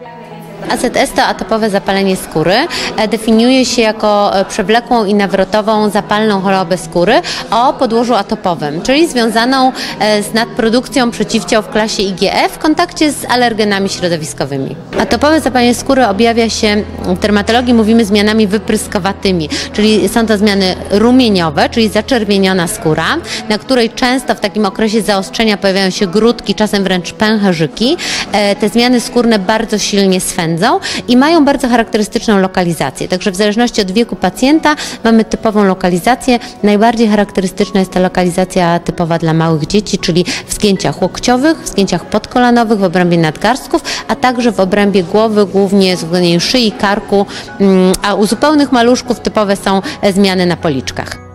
Ya AZS to atopowe zapalenie skóry. E, Definiuje się jako e, przewlekłą i nawrotową zapalną chorobę skóry o podłożu atopowym, czyli związaną e, z nadprodukcją przeciwciał w klasie IgE w kontakcie z alergenami środowiskowymi. Atopowe zapalenie skóry objawia się w dermatologii mówimy zmianami wypryskowatymi, czyli są to zmiany rumieniowe, czyli zaczerwieniona skóra, na której często w takim okresie zaostrzenia pojawiają się grudki, czasem wręcz pęcherzyki. Te zmiany skórne bardzo silnie swędzą i mają bardzo charakterystyczną lokalizację. Także w zależności od wieku pacjenta mamy typową lokalizację. Najbardziej charakterystyczna jest ta lokalizacja typowa dla małych dzieci, czyli w zgięciach łokciowych, w zgięciach podkolanowych, w obrębie nadgarstków, a także w obrębie głowy, głównie z szyi, karku, mm, a u zupełnych maluszków typowe są e, zmiany na policzkach.